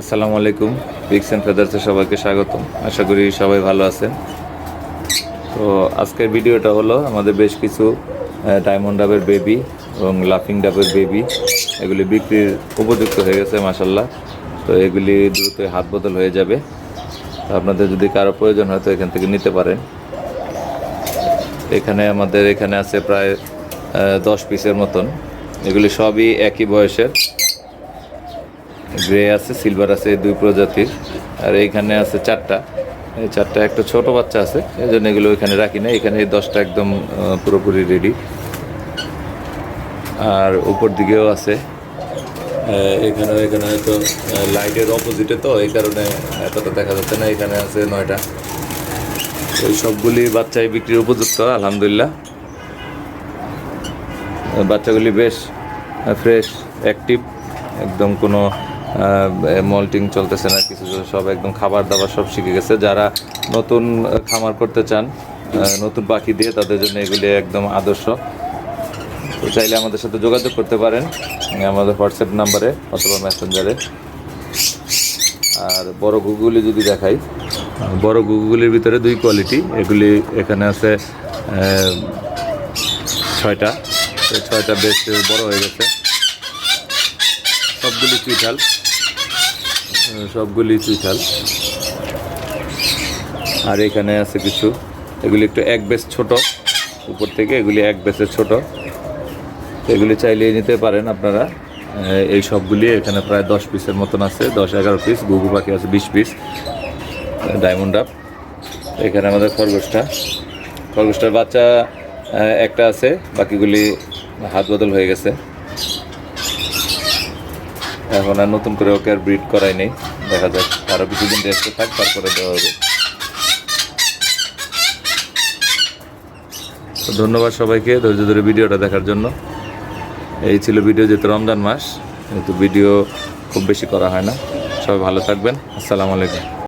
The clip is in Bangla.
আসসালামু আলাইকুম। পিক্স অ্যান্ড ফেদার্সে সবাইকে স্বাগতম। আশা করি সবাই ভালো আছেন। তো আজকের ভিডিওটা হলো আমাদের বেশ কিছু ডায়মন্ড ডাবের বেবি এবং লাফিং ডাবের বেবি এগুলি বিক্রির উপযুক্ত হয়ে গেছে মাসাল্লাহ তো এগুলি দ্রুতই হাত বদল হয়ে যাবে। আপনাদের যদি কারও প্রয়োজন হয় তো এখান থেকে নিতে পারেন। এখানে আমাদের, এখানে আছে প্রায় দশ পিসের মতন। এগুলি সবই একই বয়সের। গ্রে আছে সিলভার আছে দুই প্রজাতির। আর এইখানে আছে চারটা। এই চারটা একটা ছোট বাচ্চা আছে এই জন্য এগুলো এখানে রাখি না এখানে এই দশটা একদম পুরোপুরি রেডি আর উপর দিকেও আছে। এখানে এখানে হয়তো লাইটের অপোজিটে তো, এই কারণে এতটা দেখা যাচ্ছে না। এখানে আছে নয়টা। এই সবগুলি বাচ্চাই বিক্রির উপযুক্ত, আলহামদুলিল্লাহ। বাচ্চাগুলি বেশ ফ্রেশ অ্যাক্টিভ একদম কোনো মল্টিং চলতেছে না, কিছু সব একদম খাবার দাবার সব শিখে গেছে। যারা নতুন খামার করতে চান নতুন পাখি দিয়ে তাদের জন্য এগুলি একদম আদর্শ। তো চাইলে আমাদের সাথে যোগাযোগ করতে পারেন আমাদের হোয়াটসঅ্যাপ নাম্বারে অথবা মেসেঞ্জারে। আর বড় গুগুলি যদি দেখাই, বড় গুগুলির ভিতরে দুই কোয়ালিটি এগুলি এখানে আছে ছয়টা। ছয়টা বেশ বড় হয়ে গেছে। সবগুলি চুইঠাল। সবগুলি চুইঠাল। আর এখানে আছে কিছু। এগুলি একটু এক বেশ ছোট। উপর থেকে এগুলি এক বেসের ছোট। এগুলি চাইলে নিতে পারেন আপনারা। এই সবগুলি এখানে প্রায় দশ পিসের মতন আছে। দশ, এগারো পিস। গুগু পাখি আছে বিশ পিস। Diamond up. এখানে আমাদের খরগোশটা। খরগোশটার বাচ্চা একটা আছে। বাকিগুলি হাত বদল হয়ে গেছে। এখন আর নতুন করে ওকে আর ব্রিড করাই নেই। দেখা যাক আরও কিছুদিন রেস্টে থাক, তারপরে দেওয়া হবে। তো ধন্যবাদ সবাইকে ধৈর্য ধরে ভিডিওটা দেখার জন্য। এই ছিল ভিডিও যেহেতু রমজান মাস, কিন্তু ভিডিও খুব বেশি করা হয় না। সবাই ভালো থাকবেন। আসসালামু আলাইকুম।